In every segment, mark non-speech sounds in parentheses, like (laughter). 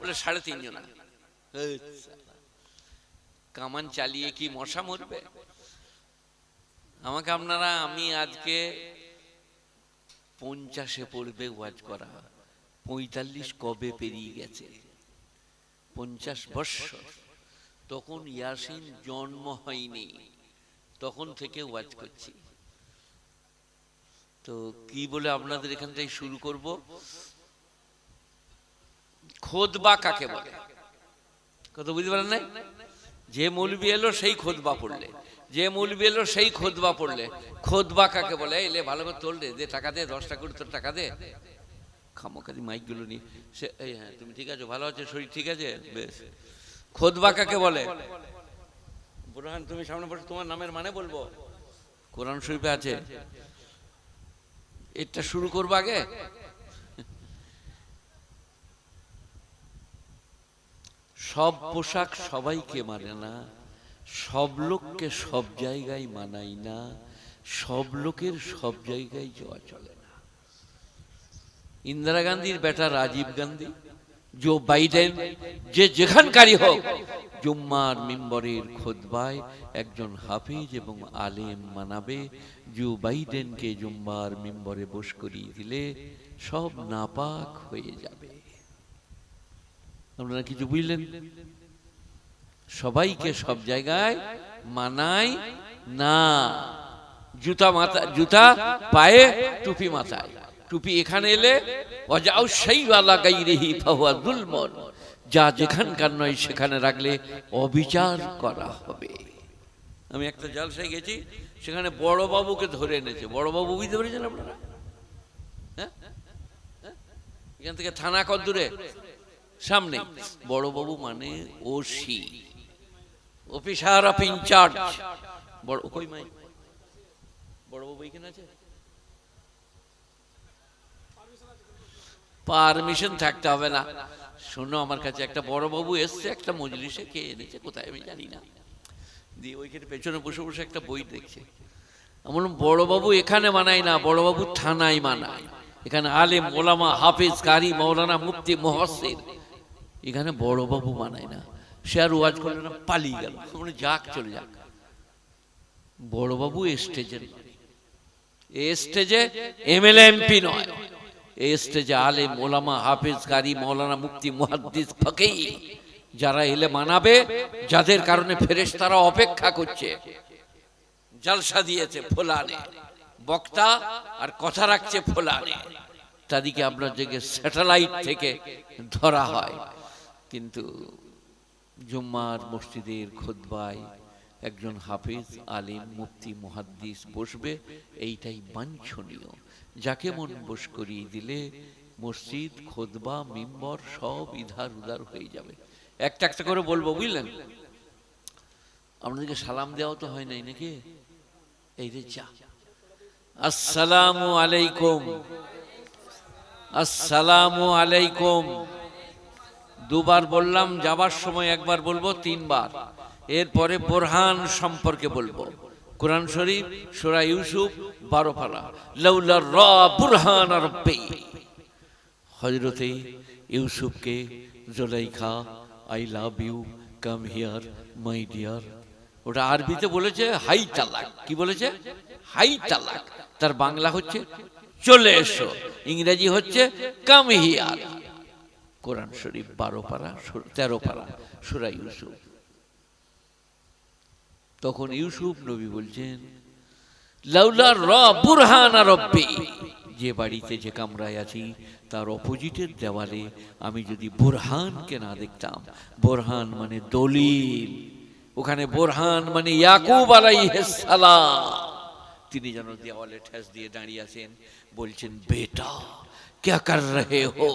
বলে সাড়ে তিনজন। কামান চালিয়ে কি মশা মরবে? আমাকে আপনারা, আমি আজকে পঞ্চাশে পড়বে ওয়াজ করা। পঁয়তাল্লিশ কবে পেরিয়ে গেছে? পঞ্চাশ বৎসর। তখন ইয়াসিন জন্ম হয়নি। তখন থেকে ওয়াজ করছি। তো কি বলে আপনাদের এখান থেকে শুরু করব? খোদবা কাকে বলে? কত বুঝতে পারেন না যে মৌলবি এলো, সেই খোদবা পড়লে। যে মৌলবি এলো, সেই খোদবা পড়লে। খোদবা কাকে বলে? এলে ভালো করে তোললে দে টাকা দে দশটা করে তোর টাকা দে। খামোখালি মাইকগুলো নিয়ে, সে, এই হ্যাঁ তুমি ঠিক আছো? ভালো আছো? শরীর ঠিক আছে? বেশ। খোদবা কাকে বলে? বুরহান, তুমি সামনে বসে, তোমার নামের মানে বলব। কোরআন শরীফে আছে। এটা শুরু করব আগে? সব পোশাক সবাইকে মানে না, সব লোককে সব জায়গায় মানাই না, সব লোকের সব জায়গায় যাওয়া চলে না। ইন্দিরা গান্ধীর বেটা রাজীব গান্ধী, জো বাইডেন, যে যেখানকারই হোক, জুম্মার মিম্বরের খোদবায় একজন হাফিজ এবং আলেম মানাবে, জো বাইডেনকে জুম্মার মিম্বরে বস করিয়ে দিলে সব নাপাক হয়ে যাবে। আপনারা কিছু বুঝলেন সবাইকে সব জায়গায় মানায় না। জুতা মাথা জুতা পায়ে, টুপি মাথায়। টুপি এখানে এলে অজাও সেই ওয়ালা গাই রেহি ফাহুয়া দুলমন যা যেখানকার নয় সেখানে রাখলে অবিচার করা হবে। আমি একটা জালসায় গেছি, সেখানে বড় বাবুকে ধরে এনেছে। বড় বাবু বুঝতে পেরেছেন আপনারা? হ্যাঁ? হ্যাঁ? এখান থেকে থানা কত দূরে? সামনে। বড়বাবু মানে ওসি। অফিসার অফ ইনচার্জ বড় কই মাই? বড়বাবু এখানে আছে? পারমিশন থাকতে হবে না। শোনো আমার কাছে একটা বড়বাবু এসছে একটা মজলিসে কে এনেছে কোথায় আমি জানি না। দিয়ে ওইখানে পেছনে বসে বসে একটা বই দেখছে। আমি বললাম বড়বাবু এখানে মানায় না বড়বাবু থানায় মানায়। এখানে আলেম মোলামা হাফিজ কারি মৌলানা মুফতি মহসিন এখানে বড়বাবু মানায় না। সে আর ওয়াজ করল না, পালিয়ে গেল। মানে যাক, চলে যাক। বড়বাবু স্টেজের এ স্টেজে এমএলএ এমপি নয়। এ স্টেজে আলেম মোলামা হাফিজ কারি মৌলানা মুফতি মুহাদ্দিস ফকি যারা এলে মানাবে, যাদের কারণে ফেরেশ তারা অপেক্ষা করছে। জলসা দিয়েছে ফোলানে। বক্তা আর কথা রাখছে ফোলানে। তাদেরকে আপনার যে স্যাটেলাইট থেকে ধরা হয়। কিন্তু জুম্মার মসজিদের খোদবায় একজন হাফিজ আলিম মুফতি মুহাদ্দিস বসবে, এইটাই বাঞ্ছনীয়। যাকে মন বস করিয়ে দিলে মসজিদ খোদবা মিম্বর সব ইধার উদার হয়ে যাবে। একটা একটা করে বলব, বুঝলেন? আপনাদেরকে সালাম দেওয়া তো হয় নাই নাকি? এই রে যা আসসালামু আলাইকুম। আসসালামু আলাইকুম। দুবার বললাম, যাবার সময় একবার বলব, তিনবার। এরপরে বোরহান সম্পর্কে বলব। কোরআন শরীফ, সুরা ইউসুফ বারো পারা লাউলা র বুরহান রব্বি। হজরতে ইউসুফকে, Zulaikha, I love you, come here, my dear. ওটা আরবিতে বলেছে, হাই তালাক কি বলেছে? হাই তালাক তার বাংলা হচ্ছে, চলে এসো। ইংরেজি হচ্ছে, কাম হিয়ার। কোরআন শরীফ বারো পারা তেরো পারা, সুরা ইউসুফ। তখন ইউসুফ নবী বলছেন র যে বাড়িতে যে কামরায় আছি, তার অপোজিটের দেওয়ালে আমি যদি বুরহানকে না দেখতাম, বোরহান মানে দলিল। ওখানে বোরহান মানে ইয়াকুব সালাম। তিনি যেন দেওয়ালে ঠেস দিয়ে দাঁড়িয়ে আছেন, বলছেন, বেটা, ক্যা কর রহে হো?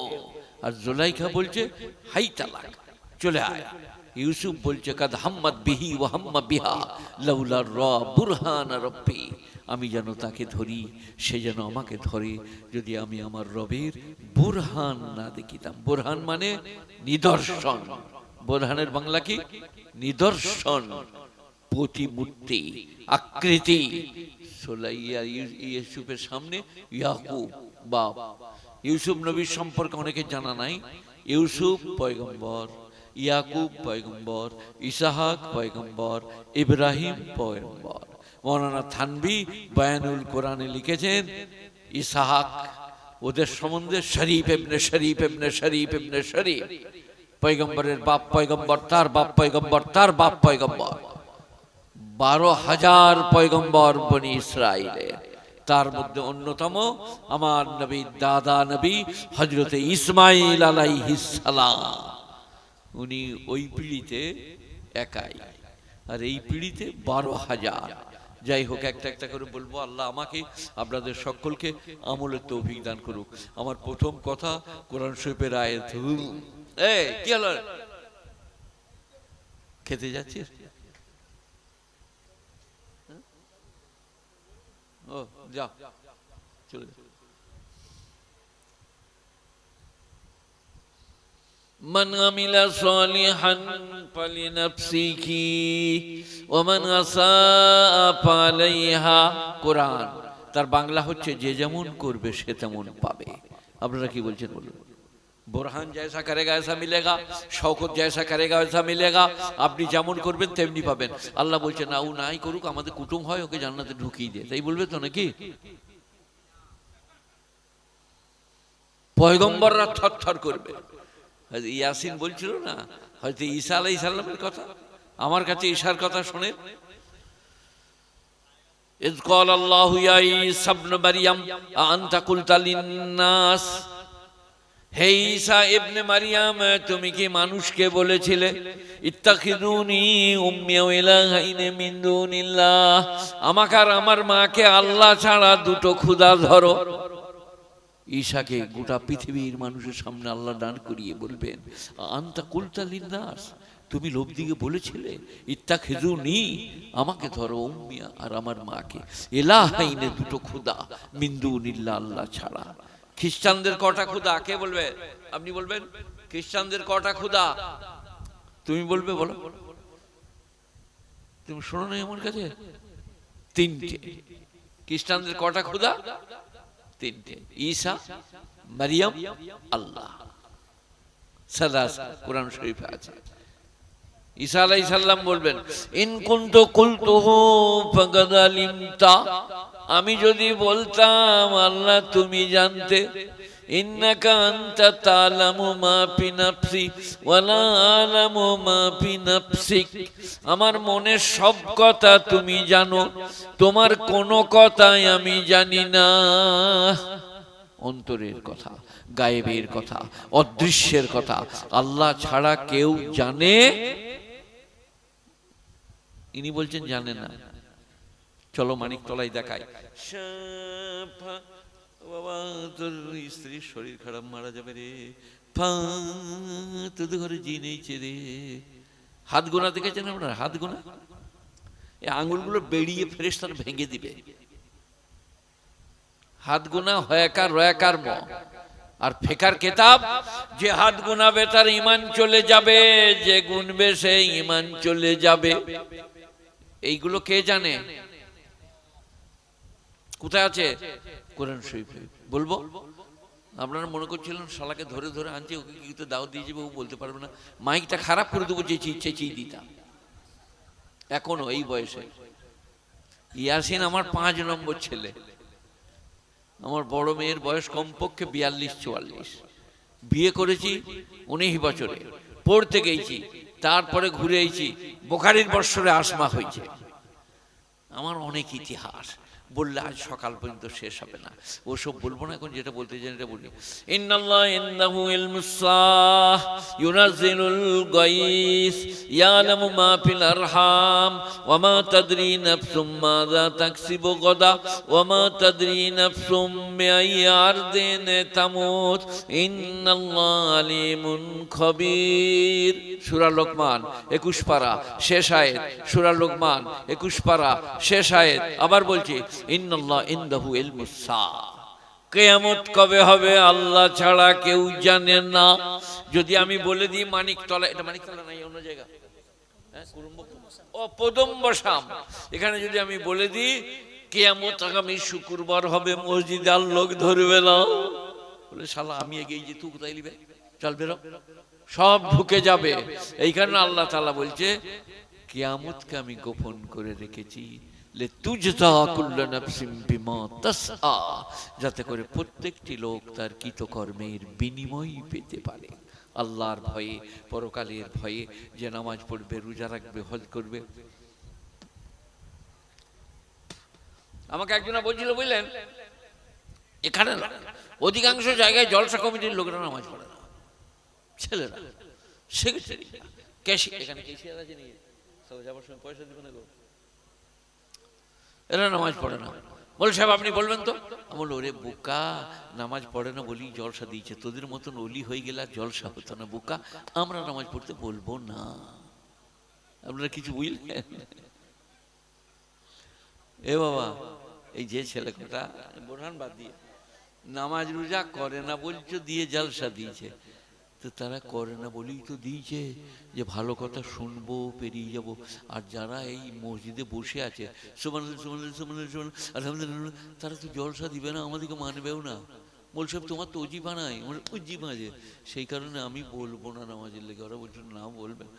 আর জোলাইখা বলছে, হাই তালাক, চলে আয়। ইউসুফ বলছে, কাদ হাম্মাদ বিহি ও হাম্মা বিহা, লাউলা র বুরহান রব্বি। আমি যেন তাকে ধরি, সে যেন আমাকে ধরে, যদি আমি আমার রবের বুরহান না দেখিতাম। বুরহান মানে নিদর্শন। বুরহানের বাংলা কি? নিদর্শন, প্রতিমূর্তি, আকৃতি। সোলাইয়া ইউ- ইউসুফের সামনে ইয়াকুব, বাপ। ইউসুফ নবীর সম্পর্কে অনেকে জানা নাই। ইউসুফ পয়গম্বর, ইয়াকুব পয়গম্বর, ইসাহাক পয়গম্বর, ইব্রাহিম পয়গম্বর। মৌলানা থানভি বয়ানুল কোরআনে লিখেছেন, ইসাহাক ওদের সম্বন্ধে শরীফ এমনে শরীফ এমনে শরীফ এমনে শরীফ। পয়গম্বরের বাপ পয়গম্বর, তার বাপ পয়গম্বর, তার বাপ পয়গম্বর। বারো হাজার পয়গম্বর বনি ইসরায়েলের তার মধ্যে অন্যতম আমার নবী দাদা নবী হজরতে ইসমাইল আলাইহিসালাম উনি ওই পিড়িতে একাই। আর এই পিড়িতে বারো হাজার। যাই হোক, একটা একটা করে বলব, আল্লাহ আমাকে, আপনাদের সকলকে আমলের তৌফিক দান করুক। আমার প্রথম কথা, কোরআন শরীফের আয়াত। এই, কি হলো? খেতে যাচ্ছিস? ओ, जा चले जा मन अमिला सोलिहन पली नफसी की ওমান আসা পালাইহা কোরআন তার বাংলা হচ্ছে যে যেমন করবে সে তেমন পাবে আপনারা কি বলছেন বলুন বোরহান জয়সা করেগা, এসা মিলেগা। শওকত জয়সা করেগা, এসা মিলেগা। আপনি যেমন করবেন, তেমনি পাবেন। আল্লাহ বলছে, না, ও নাই করুক, আমাদের কুটুম হয়, ওকে জান্নাতে ঢুকিয়ে দিয়ে। তাই বলবে তো নাকি? পয়গম্বররা থরথর করবে। ইয়াসিন বলছিল না, হয়তো ঈসা আলাই ইসাল্লামের কথা। আমার কাছে ঈশার কথা শোনে إذ قال الله يا عيسى ابن مريم أأنت হে ঈসা ইবনে মারিয়াম, তুমি কি মানুষকে বলেছিলে? দুনিল্লাহ। আমাকে আর আমার মাকে আল্লাহ ছাড়া দুটো ক্ষুধা ধরো। ঈশাকে গোটা পৃথিবীর মানুষের সামনে আল্লাহ দান করিয়ে বলবেন, আন্তা কুলতা লিন্নাস, তুমি লোক দিকে বলেছিলে ইত্তা খেজু নি আমাকে ধরো উম্মিয়া আর আমার মাকে। এলাহাইনে দুটো খুদা মিন্দু নিল্লা আল্লাহ ছাড়া। খ্রিস্টানদের কটা খুদা কে বলবে? আপনি বলবেন? খ্রিস্টানদের কটা খুদা তুমি বলবে বলো। তুমি শোনো না আমার কাছে? তিনটে। খ্রিস্টানদের কটা খুদা তিনটে। ঈসা, মারিয়াম, আল্লাহ। সাদা কোরআন শরীফে আছে। ঈসা আলাইহিস সালাম বলবেন, ইন কুনতু কুলতুহু ফাকাদ আলিমতা আমি যদি বলতাম, আল্লাহ তুমি জানতে আমার মনের সব কথা তুমি জানো, তোমার কোনো কথাই আমি জানি না। অন্তরের কথা, গায়েবের কথা, অদৃশ্যের কথা, আল্লাহ ছাড়া কেউ জানে? ইনি বলছেন জানে না। চলো মানিক তলায় দেখায় তোর স্ত্রীর শরীর খারাপ, মারা যাবে রে। তোদের ঘরে জি রে। হাত গোনা দেখেছেন আপনার? হাত গোনা? এই আঙুলগুলো বেরিয়ে ফেরেস্তার ভেঙে দিবে। হাত গোনা হয়াকার রয়াকার ম। আর ফেকার কেতাব, যে হাত গুনাবে তার ইমান চলে যাবে, যে গুনবে সে ইমান চলে যাবে। এইগুলো কে জানে? কোথায় আছে? কোরআন শরীফে। বলব? আপনারা মনে করছিলেন শালাকে ধরে ধরে আনছে, ওকে কি দাও দিয়ে যাবে ও বলতে পারবে না। মাইকটা খারাপ করে দেবো চেঁচিয়ে চেঁচিয়ে দিতাম। এখনও এই বয়সে। ইয়াসিন আমার পাঁচ নম্বর ছেলে। আমার বড় মেয়ের বয়স কমপক্ষে বিয়াল্লিশ, চুয়াল্লিশ। বিয়ে করেছি উনিশ বছরে। পড়তে গেছি, তারপরে ঘুরে এসেছি। বোখারির বৎসরে আসমা হয়েছে। আমার অনেক ইতিহাস। বললে আজ সকাল পর্যন্ত শেষ হবে না। ওসব বলব না এখন যেটা বলতে চাই এটা বলি। ইন্নাল্লাহ ইন্নাহু ইউনাজিলুল গায়স ইয়ালামু মা ফিল আরহাম, ওয়া মা তাদরি নাফসুম মাযা তাকসিবু গাদা, ওয়া মা তাদরি নাফসুম বিআই আরদিন তামুত। ইন্নাল্লাহ আলিমুন খবীর। সূরা লোকমান 21 পারা, শেষ আয়াত। সূরা লোকমান 21 পারা শেষ আয়াত। আবার বলছি ইন্নাল্লাহ ইনদাহু সাআ কেয়ামত কবে হবে আল্লাহ ছাড়া কেউ জানে না। যদি আমি বলে দিই মানিকতলা এটা মানিকতলা নাই অন্য জায়গা? হ্যাঁ, ও পদম্বসাম এখানে যদি আমি বলে দিই কেয়ামত আগামী শুক্রবার হবে মসজিদে আর লোক ধরবে না। বলে শালা আমি এগিয়ে যে তুই কোথায় নিবে। চল বেরো। সব ঢুকে যাবে। এই কারণে আল্লাহ তালা বলছে কেয়ামতকে আমি গোপন করে রেখেছি। যাতে করে প্রত্যেকটি লোক তার কৃতকর্মের বিনিময় পেতে পারে। আল্লাহর ভয়ে, পরকালের ভয়ে যে নামাজ পড়বে, রোজা রাখবে, হজ করবে। আমাকে একজন বলছিল, বুঝলেন? এখানে না, অধিকাংশ জায়গায় জলসা কমিটির লোকেরা নামাজ পড়ে না। ছেলেরা সেক্রেটারি ক্যাশি এখানে ক্যাশিয়ার আছে নাকি সব যাবার সময় পয়সা দিবে না এরা নামাজ পড়ে না। বলে, সাহেব, আপনি বলবেন তো? আমি বলল ওরে বোকা, নামাজ পড়ে না বলি জলসা দিয়েছে। তোদের মতন অলি হয়ে গেলে জলসা হতো না, বোকা। আমরা নামাজ পড়তে বলব না। আপনারা কিছু বুঝলেন? এ বাবা, এই যে ছেলে কটা, বোরহান বাদ দিয়ে, নামাজ রোজা করে না বলছো, দিয়ে জলসা দিয়েছে। তো তারা করে না বলেই তো দিয়েছে যে ভালো কথা শুনব, পেরিয়ে যাব। আর যারা এই মসজিদে বসে আছে সুমান সুমান আলহামদুলিল্লাহ, তারা তো জলসা দিবে না, আমাদেরকে মানবেও না। বলছে তোমার তো অজিবা নাই আমার উজ্জিব আছে সেই কারণে আমি বলব না নামাজের লেগে, ওরা বলছে, না বলবে না।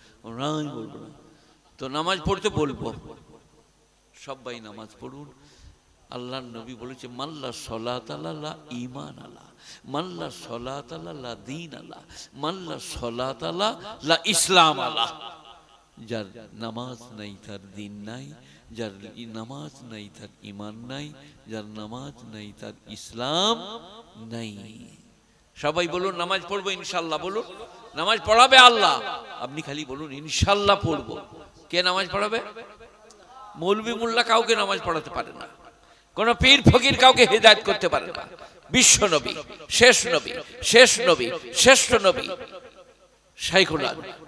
বলব না। তো নামাজ পড়তে বলব। সবাই নামাজ পড়ুন। আল্লাহর নবী বলেছে, মাল্লা সলাত আল্লাহ ইমান আল্লাহ মাল্লা সলাত আল্লাহ দিন আল্লাহ মাল্লা সলাত আল্লাহ লা ইসলাম আল্লাহ যার নামাজ নাই, তার দিন নাই, যার নামাজ নাই, তার ইমান নাই, যার নামাজ নাই, তার ইসলাম নাই। সবাই বলুন, নামাজ পড়ব ইনশাল্লাহ, বলুন। নামাজ পড়াবে আল্লাহ? আপনি খালি বলুন, ইনশাল্লাহ পড়ব। কে নামাজ পড়াবে? মৌলবী মোল্লা কাউকে নামাজ পড়াতে পারে না। কোন পীর ফকির কাউকে হেদায়ত করতে পারে না। বিশ্ব নবী শেষ নবী শেষ নবী শ্রেষ্ঠ নবী।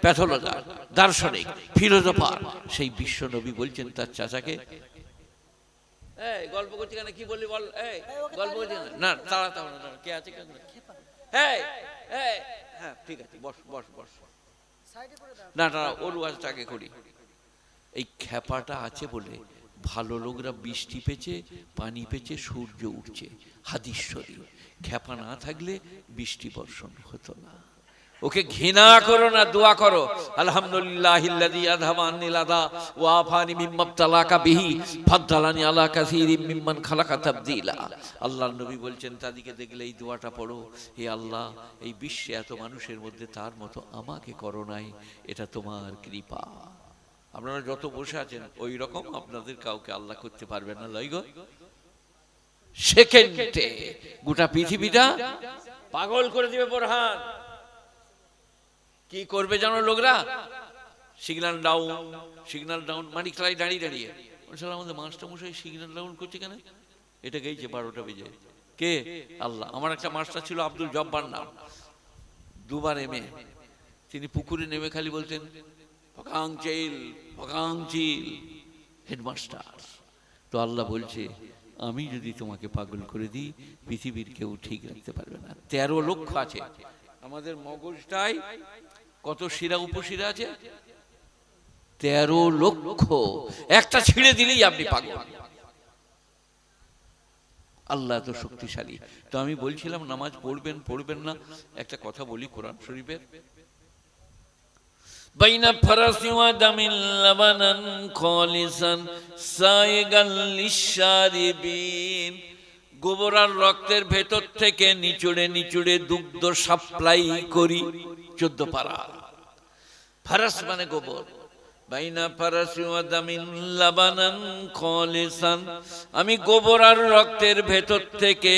প্যাথোলজার দার্শনিক ফিলোজফার সেই বিশ্ব নবী বলছেন তার চাচাকে এই গল্প করছি কেন? কি বললি বল? এই গল্প করছি না তাড়া তাড়া কে আছে কেন হ্যাঁ ঠিক আছে বস বস বস। না না ওর ওয়াজটাকে করি। এই খ্যাপাটা আছে বলে ভালো লোকরা বৃষ্টি পেছে পানি পেছে সূর্য উঠছে, হাদিস খ্যাপা না থাকলে বৃষ্টি বর্ষণ হতো না। ওকে ঘৃণা করো না, দোয়া করো। আলহামদুলিল্লাহ ইল্লাযী আযহাবা আন্নিল আযা ওয়া আফানি মিম্মা ইবতালাকা বিহি ফাদ্দালানি আলা কাসীরিম মিম্মান খালাকা তাবদীলা। আল্লাহর নবী বলছেন তাদিকে দেখলে এই দোয়াটা পড়ো। হে আল্লাহ, এই বিশ্বে এত মানুষের মধ্যে তার মতো আমাকে করো নাই, এটা তোমার কৃপা। আপনারা যত বসে আছেন ওই রকম আপনাদের কাউকে আল্লাহ করতে পারবেন না লইগ সেকেন্ডে গোটা পৃথিবীটা পাগল করে দিবে বোরহান। কি করবে জানো লোকরা? সিগন্যাল ডাউন সিগন্যাল ডাউন মানিকতলায় দাঁড়িয়ে দাঁড়িয়ে। বলছিল আমাদের মাস্টার মশাই সিগন্যাল ডাউন করছে কেন? এটা গেছে বারোটা বেজে। কে? আল্লাহ। আমার একটা মাস্টার ছিল আব্দুল জব্বার নাম। দুবার এমে তিনি পুকুরে নেমে খালি বলতেন ফকাং হেডমাস্টার। তো আল্লাহ বলছে, আমি যদি তোমাকে পাগল করে দিই, পৃথিবীর কেউ ঠিক রাখতে পারবে না। তেরো লক্ষ আছে। আমাদের মগজটাই কত শিরা উপশিরা আছে? তেরো লক্ষ। একটা ছিঁড়ে দিলেই আপনি পাগল। আল্লাহ তো শক্তিশালী। তো আমি বলছিলাম, নামাজ পড়বেন পড়বেন না। একটা কথা বলি কোরআন শরীফের। بين فرس ودم لبنا خالصا سائغا للشاربين গোবর আর রক্তের ভেতর থেকে নিচুড়ে নিচুড়ে দুগ্ধ সাপ্লাই করি চোদ্দ পারা ফারাস মানে গোবর বাইনা ফারাসি ওয়াদামিন লাবানান খালিসান আমি গোবর আর রক্তের ভেতর থেকে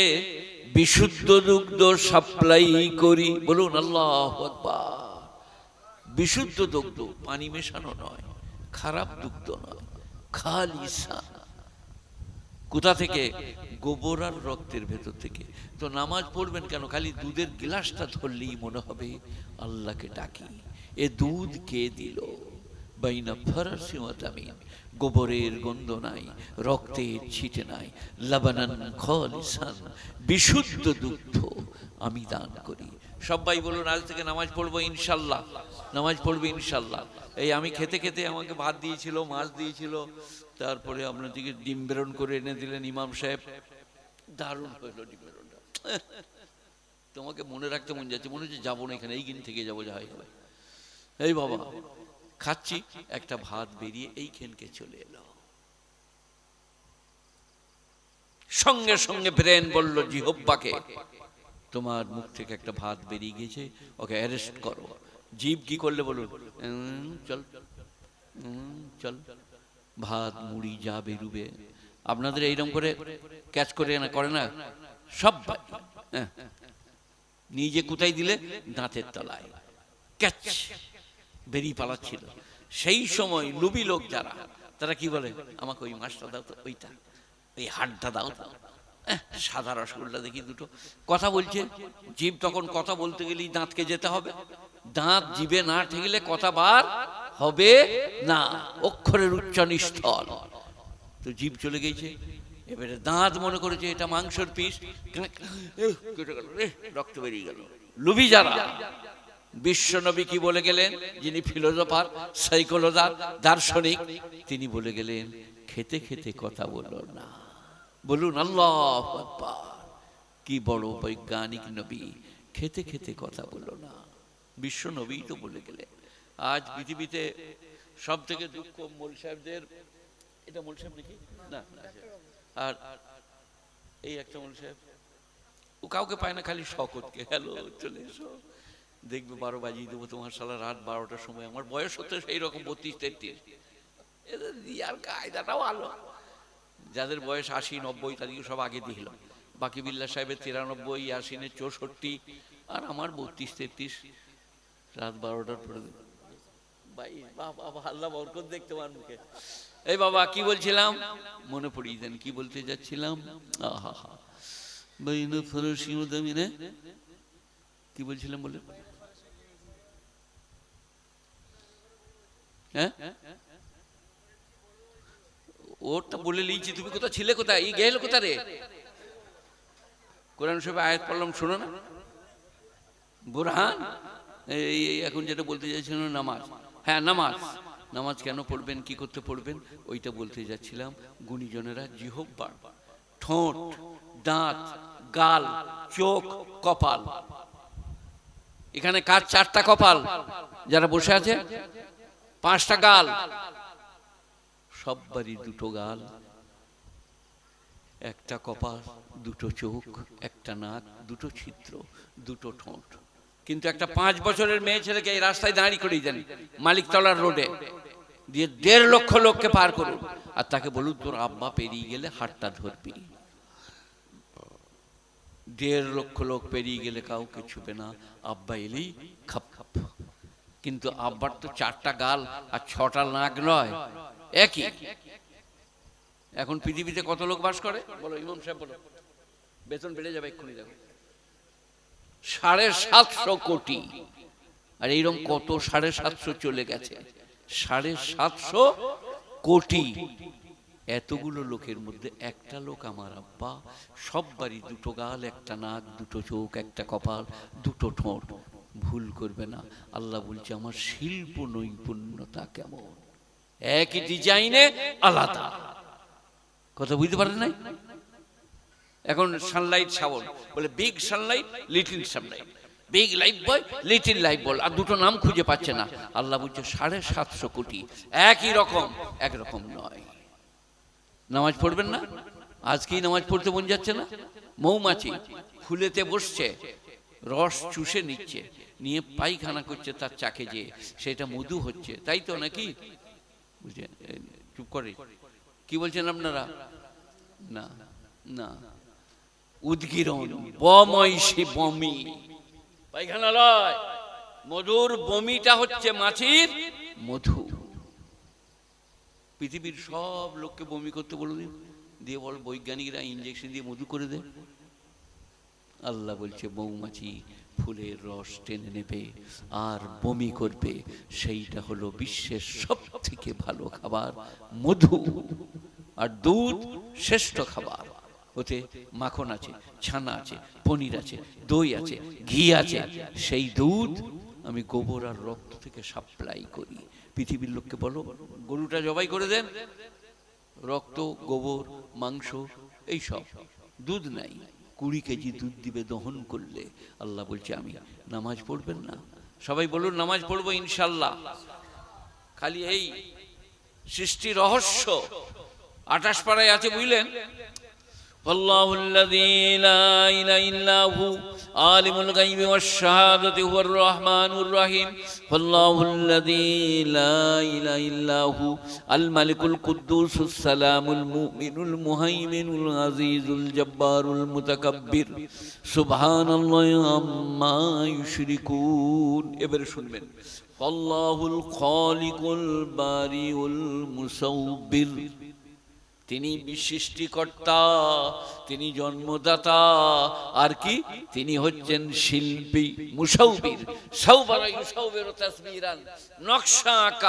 বিশুদ্ধ দুগ্ধ সাপ্লাই করি বলুন আল্লাহু আকবার বিশুদ্ধ দুগ্ধ পানি মেশানো নয়, খারাপ দুগ্ধ নয় খালিসা কোথা থেকে? গোবর আর রক্তের ভেতর থেকে। তো নামাজ পড়বেন কেন? খালি দুধের গ্লাসটা ধরলেই মনে হবে আল্লাহকে ডাকি। এ দুধ কে দিল? বাইনা ফরাসি মাতামিন, গোবরের গন্ধ নাই, রক্তের ছিটে নাই, লাবানান খলিসান, বিশুদ্ধ দুগ্ধ আমি দান করি। সবাই বলুন, আজ থেকে নামাজ পড়ব ইনশাল্লাহ, নামাজ পড়বে ইনশাল্লাহ। এই আমি খেতে খেতে আমাকে ভাত দিয়েছিল, মাছ দিয়েছিল, তারপরে আপনাদেরকে ডিম বেরন করে এনে দিলেন ইমাম সাহেব। দারুণ হইল ডিম বেরনটা। (laughs) তোমাকে মনে রাখতে মন যাচ্ছে, মনে হচ্ছে যাব না এখানে, এই দিন থেকে যাব যা যাবে এই বাবা, খাচ্ছি, একটা ভাত বেরিয়ে এইখানকে চলে এলো। সঙ্গে সঙ্গে ব্রেন বলল, জিহব্বাকে। তোমার মুখ থেকে একটা ভাত বেরিয়ে গিয়েছে, ওকে অ্যারেস্ট করো। জীব কি করলে বলুন? চল। চল। ভাত মুড়ি যা বেরুবে। আপনাদের এইরকম করে ক্যাচ করে না করে না? সব হ্যাঁ। নিজে কোথায় দিলে দাঁতের তলায়। ক্যাচ বেরিয়ে পালাচ্ছিল। সেই সময় লুবি লোক যারা, তারা কি বলে? আমাকে ওই মাছটা দাও তো, ওইটা। ওই হাড়টা দাও তো। সাদা রসগোল্লা দেখি দুটো। কথা বলছে জীব তখন কথা বলতে গেলেই দাঁতকে যেতে হবে। দাঁত জিবে না ঠেকলে কথা বার হবে না। অক্ষরের উচ্চারণ স্থল তো জীব চলে গেছে। এবারে দাঁত মনে করেছে এটা মাংসের পিস। রক্ত বেরিয়ে গেল। লুবি যারা, বিশ্বনবী কি বলে গেলেন? যিনি ফিলোজফার সাইকোলজার, দার্শনিক, তিনি বলে গেলেন, খেতে খেতে কথা বলো না। বলুন আল্লাহ কি বড় বৈজ্ঞানিক নবী খেতে খেতে কথা বলো না। বিশ্ব নবী তো বলে গেলে আজ পৃথিবীতে সব থেকে দুঃখ মোল সাহেবদের এটা মোল সাহেব নাকি? না না, আর এই একটা মোল সাহেব ও কাউকে পায় না খালি শকতকে হ্যালো চলে এসো। দেখবে বারো বাজিয়ে দেবো তোমার সালা রাত বারোটার সময়। আমার বয়স হতো সেই রকম বত্রিশ তেত্রিশ। এদের দিয়ার কায়দাটাও ভালো যাদের বয়স আশি নব্বই তাদেরকে সব আগে দিল বাকি বিল্লা সাহেবের তিরানব্বই আশিনের চৌষট্টি আর আমার বত্রিশ তেত্রিশ রাত বারোটার পরে ভাই বাবা আল্লাহ বরকত দেখতে পান মুখে। এই বাবা কি বলছিলাম? মনে পড়িয়ে দেন কি বলতে যাচ্ছিলাম? আহা হা। কি বলছিলাম বলে? হ্যাঁ? ওরটা বলে লিয়েছি তুমি কোথায় ছিলে কোথায়? এই গেল কোথা রে? কোরআন সবে আয়াত পড়লাম, শোনো না। বুরহান, এই এখন যেটা বলতে চাইছিল নামাজ। হ্যাঁ নামাজ। নামাজ কেন পড়বেন, কি করতে পড়বেন? ওইটা বলতে যাচ্ছিলাম, গুণীজনেরা জিহব্বা ঠোঁট, দাঁত, গাল, চোখ, কপাল। এখানে কার চারটা কপাল? যারা বসে আছে? পাঁচটা গাল। সববারই দুটো গাল, একটা কপাল, দুটো চোখ, একটা নাক, দুটো ছিদ্র, দুটো ঠোঁট। কিন্তু একটা পাঁচ বছরের মেয়ে ছেলেকে এই রাস্তায় দাঁড়িয়ে করিয়ে দেন মালিকতলার রোডে, দিয়ে দেড় লক্ষ লোককে পার করুন। আর তাকে বলুন, তোর আব্বা পেরিয়ে গেলে হাটটা ধরবি। দেড় লক্ষ লোক পেরিয়ে গেলে কাউকে ছুবে না। আব্বা এলেই খাপ খাপ। কিন্তু আব্বার তো চারটা গাল আর ছটা নাক নয়। একই। এখন পৃথিবীতে কত লোক বাস করে? বলো, ইমাম সাহেব বলো। বেতন বেড়ে যাবে এক্ষুনি দেখো। সাড়ে সাতশো কোটি। আর এইরকম কত সাড়ে সাতশো চলে গেছে? সাড়ে সাতশো কোটি। এতগুলো লোকের মধ্যে একটা লোক আমার আব্বা। সব বাড়ি, দুটো গাল, একটা নাক, দুটো চোখ, একটা কপাল, দুটো ঠোঁট। ভুল করবে না। আল্লাহ বলছে, আমার শিল্প নৈপুণ্যতা কেমন? একই ডিজাইনে আলাদা। কথা বুঝতে পারেন নাই? এখন সানলাইট সাবন বলে big Sunlight little Sunlight big Lifebuoy little life বল আর দুটো নাম খুঁজে পাচ্ছে না। আল্লাহ বলছে সাড়ে সাতশো কোটি। একই রকম একরকম নয়। নামাজ পড়বেন না? আজকেই নামাজ পড়তে মন যাচ্ছে না? মৌমাছি ফুলেতে বসছে, রস চুষে নিচ্ছে, নিয়ে পায়খানা করছে তার চাকে যে, সেটা মধু হচ্ছে। তাই তো নাকি? চুপ করে। কি বলছেন আপনারা? না না। উদ্গিরণ বময়সী বমি। পায়খানা লয়। মধুর বমিটা হচ্ছে মাছির মধু। পৃথিবীর সব লোককে বমি করতে বলে দিন দিয়ে বল, বৈজ্ঞানিকরা ইঞ্জেকশন দিয়ে মধু করে দেয়। আল্লাহ বলছে, মৌমাছি ফুলের রস টেনে নেবে আর বমি করবে। সেইটা হলো বিশ্বের সব থেকে ভালো খাবার, মধু। আর দুধ শ্রেষ্ঠ খাবার। ওতে মাখন আছে, ছানা আছে, পনির আছে, দই আছে, ঘি আছে। সেই দুধ আমি গোবর আর রক্ত থেকে সাপ্লাই করি। পৃথিবীর লোককে বলো, গরুটা জবাই করে দেন। রক্ত, গোবর, মাংস, এইসব। দুধ নাই। কুড়ি কেজি দুধ দিবে দহন করলে। আল্লাহ বলছে, আমি নামাজ পড়বেন না। সবাই বলুন, নামাজ পড়ব ইনশাল্লাহ। খালি এই সৃষ্টি রহস্য আটাশ পাড়ায় আছে বুঝলেন? আল্লাহ الذي لا إله إلا هو عالم الغيب والشهادة هو الرحمن الرحيم والله الذي لا إله إلا هو الملك القدوس السلام المؤمن المهيمن العزيز الجبار المتكبر سبحان الله عما يشركون এবারে শুনবেন والله الخالق البارئ المصور তিনি সৃষ্টিকর্তা তিনি জন্মদাতা আর কি? তিনি হচ্ছেন শিল্পী মুসৌবির সৌবার নকশা আঁকা।